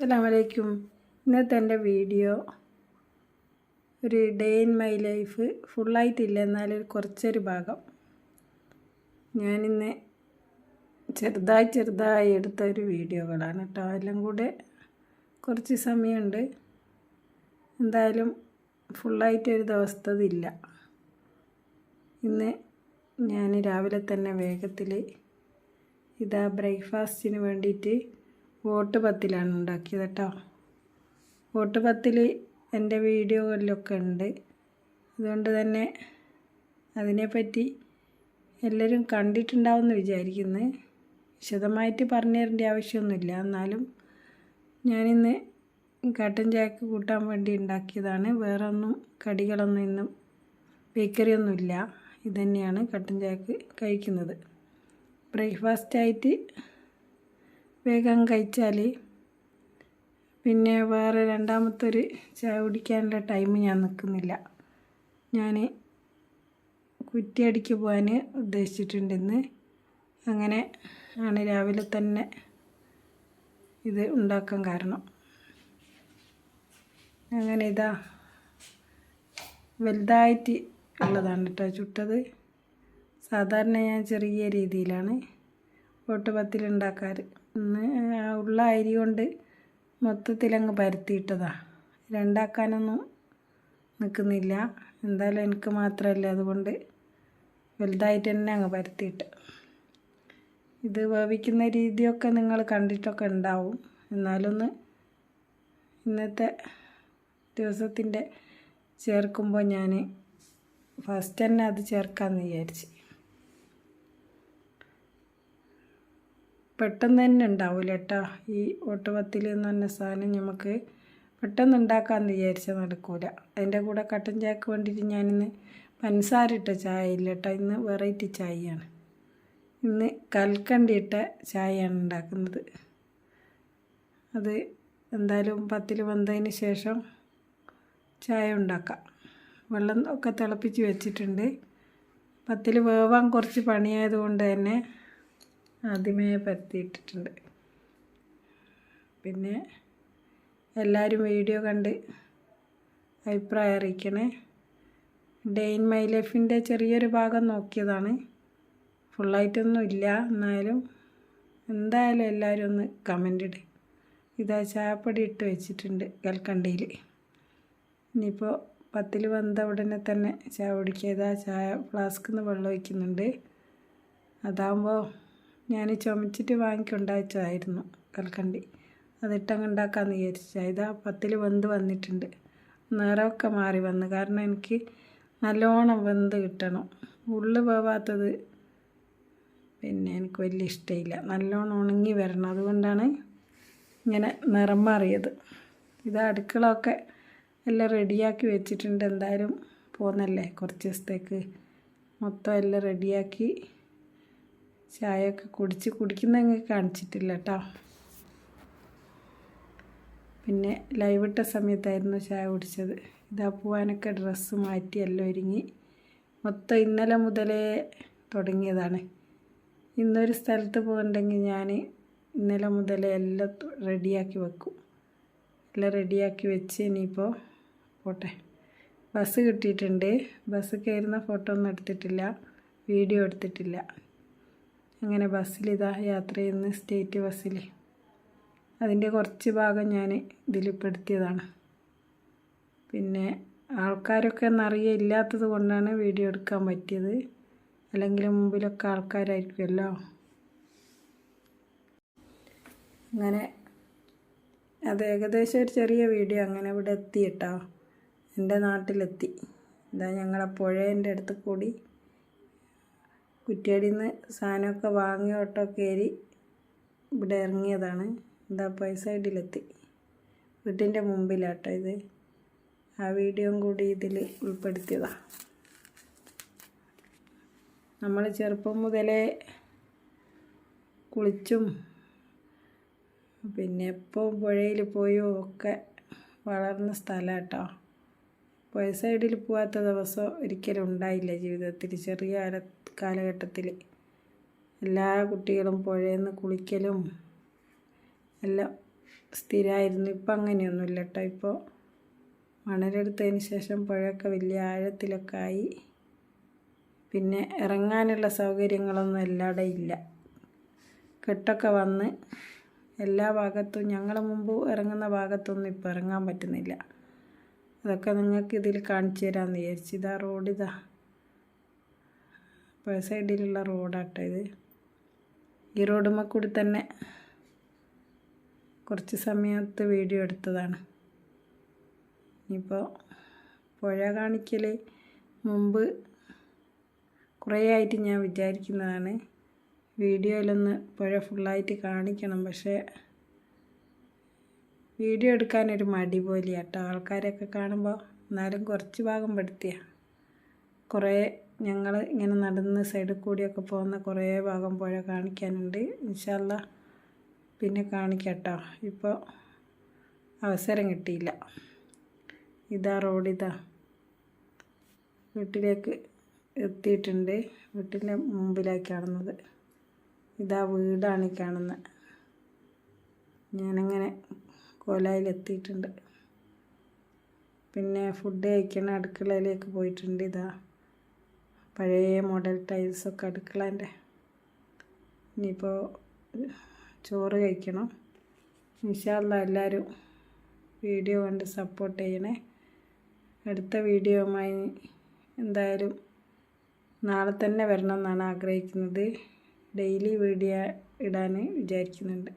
അസ്സലാമലൈക്കും. ഇന്നത്തെ എന്റെ വീഡിയോ ഒരു ഡേ ഇൻ മൈ ലൈഫ് ഫുള്ളായിട്ടില്ല എന്നാലും കുറച്ചൊരു ഭാഗം. ഞാനിന്ന് ചെറുതായി ചെറുതായി എടുത്ത ഒരു വീഡിയോകളാണ് കേട്ടോ. എല്ലാം കൂടെ കുറച്ച് സമയമുണ്ട്. എന്തായാലും ഫുള്ളായിട്ട് ഒരു ദിവസത്തതില്ല ഇന്ന് ഞാൻ രാവിലെ തന്നെ വേഗത്തിൽ ഇതാ ബ്രേക്ക്ഫാസ്റ്റിന് വേണ്ടിയിട്ട് വോട്ട് പത്തിലാണ് ഉണ്ടാക്കിയത് കേട്ടോ. വോട്ട് പത്തിൽ എന്റെ വീഡിയോകളിലൊക്കെ ഉണ്ട്. അതുകൊണ്ട് തന്നെ അതിനെപ്പറ്റി എല്ലാവരും കണ്ടിട്ടുണ്ടാവുമെന്ന് വിചാരിക്കുന്നു. വിശദമായിട്ട് പറഞ്ഞു തരേണ്ട ആവശ്യമൊന്നുമില്ല. എന്നാലും ഞാനിന്ന് കട്ടൻ ചായക്ക് കൂട്ടാൻ വേണ്ടി ഉണ്ടാക്കിയതാണ്. വേറെ ഒന്നും കടികളൊന്നും ഇന്നും ബേക്കറിയൊന്നുമില്ല. ഇതുതന്നെയാണ് കട്ടൻ ചായക്ക് കഴിക്കുന്നത്. ബ്രേക്ക്ഫാസ്റ്റായിട്ട് വേഗം കഴിച്ചാൽ പിന്നെ വേറെ രണ്ടാമത്തൊരു ചായ കുടിക്കാനുള്ള ടൈം ഞാൻ നിൽക്കുന്നില്ല ഞാൻ കുറ്റിയടിക്ക് പോകാൻ ഉദ്ദേശിച്ചിട്ടുണ്ടെന്ന്. അങ്ങനെ ആണ് രാവിലെ തന്നെ ഇത് ഉണ്ടാക്കാൻ കാരണം. അങ്ങനെ ഇതാ വലുതായിട്ട് ഉള്ളതാണ് കേട്ടോ ചുട്ടത്. സാധാരണ ഞാൻ ചെറിയ രീതിയിലാണ്. ഓട്ടുപത്തിൽ ഉണ്ടാക്കാറ് ഉള്ള അരി കൊണ്ട് മൊത്തത്തിലങ്ങ് പരത്തിയിട്ടതാ. രണ്ടാക്കാനൊന്നും നിൽക്കുന്നില്ല എന്തായാലും എനിക്ക് മാത്രമല്ല അതുകൊണ്ട് വലുതായിട്ട് തന്നെ അങ്ങ് പരത്തിയിട്ട്. ഇത് വേവിക്കുന്ന രീതിയൊക്കെ നിങ്ങൾ കണ്ടിട്ടൊക്കെ ഉണ്ടാവും. എന്നാലൊന്ന് ഇന്നത്തെ ദിവസത്തിന്റെ ചേർക്കുമ്പോൾ ഞാൻ ഫസ്റ്റ് തന്നെ അത് ചേർക്കാമെന്ന് വിചാരിച്ച്. പെട്ടെന്ന് തന്നെ ഉണ്ടാവില്ല കേട്ടോ ഈ ഓട്ടുപത്തിൽ എന്ന് പറഞ്ഞ സാധനം നമുക്ക് പെട്ടെന്ന് ഉണ്ടാക്കാമെന്ന് വിചാരിച്ചാൽ നടക്കൂല. അതിന്റെ കൂടെ കട്ടൻ ചായക്ക് വേണ്ടിയിട്ട് ഞാനിന്ന് പഞ്ചസാര ഇട്ട ചായ ഇല്ല കേട്ടോ ഇന്ന് വെറൈറ്റി ചായയാണ്. ഇന്ന് കൽക്കണ്ടി ഇട്ട ചായയാണ് ഉണ്ടാക്കുന്നത്. അത് എന്തായാലും പത്തിൽ വന്നതിന് ശേഷം ചായ ഉണ്ടാക്കാം. വെള്ളം ഒക്കെ തിളപ്പിച്ച് വെച്ചിട്ടുണ്ട്. പത്തിൽ വേവാൻ കുറച്ച് പണിയായതുകൊണ്ട് തന്നെ ആദ്യമേ പരത്തിയിട്ടിട്ടുണ്ട്. പിന്നെ എല്ലാവരും വീഡിയോ കണ്ട് അഭിപ്രായം അറിയിക്കണേ. ഡേ ഇൻ മൈ ലൈഫിന്റെ ചെറിയൊരു ഭാഗം നോക്കിയതാണ്. ഫുള്ളായിട്ടൊന്നും ഇല്ല എന്നാലും എന്തായാലും എല്ലാവരും ഒന്ന് കമന്റ് ഇട്. ഇതാ ചായപ്പൊടി ഇട്ട് വെച്ചിട്ടുണ്ട് കൽക്കണ്ടിയിൽ ഇനിയിപ്പോൾ പത്തിൽ വന്ന ഉടനെ തന്നെ ചായ കുടിക്കുക. ഇതാ ചായ ഫ്ലാസ്കിൽ നിന്ന് വെള്ളം ഒഴിക്കുന്നുണ്ട്. അതാകുമ്പോൾ ഞാൻ ചുമച്ചിട്ട് വാങ്ങിക്കൊണ്ടാച്ചതായിരുന്നു കൽക്കണ്ടി. അതിട്ടങ്ങ് ഉണ്ടാക്കാമെന്ന് വിചാരിച്ചാൽ ഇതാ പത്തിൽ വെന്ത് വന്നിട്ടുണ്ട്. നിറമൊക്കെ മാറി വന്നു. കാരണം എനിക്ക് നല്ലോണം വെന്ത് കിട്ടണം. ഉള്ളു പോവാത്തത് പിന്നെ എനിക്ക് വലിയ ഇഷ്ടമില്ല നല്ലോണം ഉണങ്ങി വരണം. അതുകൊണ്ടാണ് ഇങ്ങനെ നിറം മാറിയത്. ഇത് അടുക്കളൊക്കെ എല്ലാം റെഡിയാക്കി വെച്ചിട്ടുണ്ട്. എന്തായാലും പോന്നല്ലേ കുറച്ച് ദിവസത്തേക്ക്. മൊത്തം എല്ലാം റെഡിയാക്കി ചായയൊക്കെ കുടിച്ച് കുടിക്കുന്നങ്ങ് കാണിച്ചിട്ടില്ല കേട്ടോ പിന്നെ ലൈവ് ഇട്ട സമയത്തായിരുന്നു ചായ കുടിച്ചത്. ഇതാ പോവാനൊക്കെ ഡ്രസ്സ് മാറ്റിയല്ലോ ഒരുങ്ങി. മൊത്തം ഇന്നലെ മുതലേ തുടങ്ങിയതാണ്. ഇന്നൊരു സ്ഥലത്ത് പോകണ്ടെങ്കിൽ ഞാൻ ഇന്നലെ മുതലേ എല്ലാം റെഡിയാക്കി വെക്കും. എല്ലാം റെഡിയാക്കി വെച്ച് ഇനിയിപ്പോൾ പോട്ടെ. ബസ് കിട്ടിയിട്ടുണ്ട്. ബസ് കയറുന്ന ഫോട്ടോ ഒന്നും എടുത്തിട്ടില്ല. വീഡിയോ എടുത്തിട്ടില്ല. അങ്ങനെ ബസ്സിലിതാ യാത്ര ചെയ്യുന്ന സ്റ്റേറ്റ് ബസ്സിൽ അതിന്റെ കുറച്ച് ഭാഗം ഞാൻ ഇതിൽ പെടുത്തിയതാണ് പിന്നെ ആൾക്കാരൊക്കെ നിറയെ ഇല്ലാത്തത് കൊണ്ടാണ് വീഡിയോ എടുക്കാൻ പറ്റിയത്. അല്ലെങ്കിൽ മുമ്പിലൊക്കെ ആൾക്കാരായിരിക്കുമല്ലോ. അങ്ങനെ അത് ഏകദേശം ഒരു ചെറിയ വീഡിയോ അങ്ങനെ ഇവിടെ എത്തി കേട്ടോ. എന്റെ നാട്ടിലെത്തി. ഇതാ ഞങ്ങളെ പുഴേന്റെ അടുത്ത് കൂടി. കുറ്റിയടിയിൽ നിന്ന് സാധനമൊക്കെ വാങ്ങി ഓട്ടോ കയറി ഇവിടെ ഇറങ്ങിയതാണ്. എന്താ പൈസ സൈഡിലെത്തി. വീട്ടിന്റെ മുമ്പിലാട്ടോ ഇത്. ആ വീഡിയോയും കൂടി ഇതിൽ ഉൾപ്പെടുത്തിയതാണ് നമ്മൾ ചെറുപ്പം മുതലേ കുളിച്ചും പിന്നെ എപ്പോൾ പുഴയിൽ പോയോ ഒക്കെ വളർന്ന സ്ഥലം കേട്ടോ പുഴ സൈഡിൽ പോകാത്ത ദിവസം ഒരിക്കലും ഉണ്ടായില്ല ജീവിതത്തിൽ ചെറിയ കാലഘട്ടത്തിൽ എല്ലാ കുട്ടികളും പുഴയിൽ നിന്ന് കുളിക്കലും എല്ലാം സ്ഥിരമായിരുന്നു ഇപ്പം അങ്ങനെയൊന്നുമില്ല കേട്ടോ ഇപ്പോൾ മണലെടുത്തതിന് ശേഷം പുഴയൊക്കെ വലിയ ആഴത്തിലൊക്കെ ആയി. പിന്നെ ഇറങ്ങാനുള്ള സൗകര്യങ്ങളൊന്നും എല്ലാവിടെ ഇല്ല കെട്ടൊക്കെ വന്ന് എല്ലാ ഭാഗത്തും ഞങ്ങളെ മുമ്പ് ഇറങ്ങുന്ന ഭാഗത്തൊന്നും ഇപ്പോൾ ഇറങ്ങാൻ പറ്റുന്നില്ല. അതൊക്കെ നിങ്ങൾക്ക് ഇതിൽ കാണിച്ചു തരാമെന്ന് വിചാരിച്ചു ഇതാ റോഡ് ഇതാ. പുഴ സൈഡിലുള്ള റോഡാട്ടോ ഇത്. ഈ റോഡുമ്മ കൂടി തന്നെ കുറച്ച് സമയത്ത് വീഡിയോ എടുത്തതാണ്. ഇനിയിപ്പോൾ പുഴ കാണിക്കൽ മുമ്പ് കുറേ ആയിട്ട് ഞാൻ വിചാരിക്കുന്നതാണ്. വീഡിയോയിലൊന്ന് പുഴ ഫുള്ളായിട്ട് കാണിക്കണം. പക്ഷേ വീഡിയോ എടുക്കാൻ ഒരു മടി പോലെയാണ് കേട്ടോ ആൾക്കാരെയൊക്കെ കാണുമ്പോൾ എന്നാലും കുറച്ച് ഭാഗം പെടുത്തിയ. കുറേ ഞങ്ങൾ ഇങ്ങനെ നടന്ന് സൈഡിൽ കൂടിയൊക്കെ പോകുന്ന കുറേ ഭാഗം പുഴ കാണിക്കാനുണ്ട്. ഇൻഷല്ല പിന്നെ കാണിക്കട്ടോ. ഇപ്പോൾ അവസരം കിട്ടിയില്ല. ഇതാ റോഡ് ഇതാ. വീട്ടിലേക്ക് എത്തിയിട്ടുണ്ട്. വീട്ടിന്റെ മുമ്പിലായി കാണുന്നത്. ഇതാ വീടാണ് കാണുന്നത് ഞാനങ്ങനെ കോലായിലെത്തിയിട്ടുണ്ട്. പിന്നെ ഫുഡ് കഴിക്കണ അടുക്കളയിലേക്ക് പോയിട്ടുണ്ട് ഇതാ. പഴയ മോഡൽ ടൈൽസൊക്കെ അടുക്കളേന്റെ. ഇനിയിപ്പോൾ ചോറ് കഴിക്കണം. ഇൻഷാല്ല എല്ലാവരും വീഡിയോ കണ്ട് സപ്പോർട്ട് ചെയ്യണേ. അടുത്ത വീഡിയോയുമായി എന്തായാലും നാളെ തന്നെ വരണം എന്നാണ് ആഗ്രഹിക്കുന്നത്. ഡെയിലി വീഡിയോ ഇടാൻ വിചാരിക്കുന്നുണ്ട്.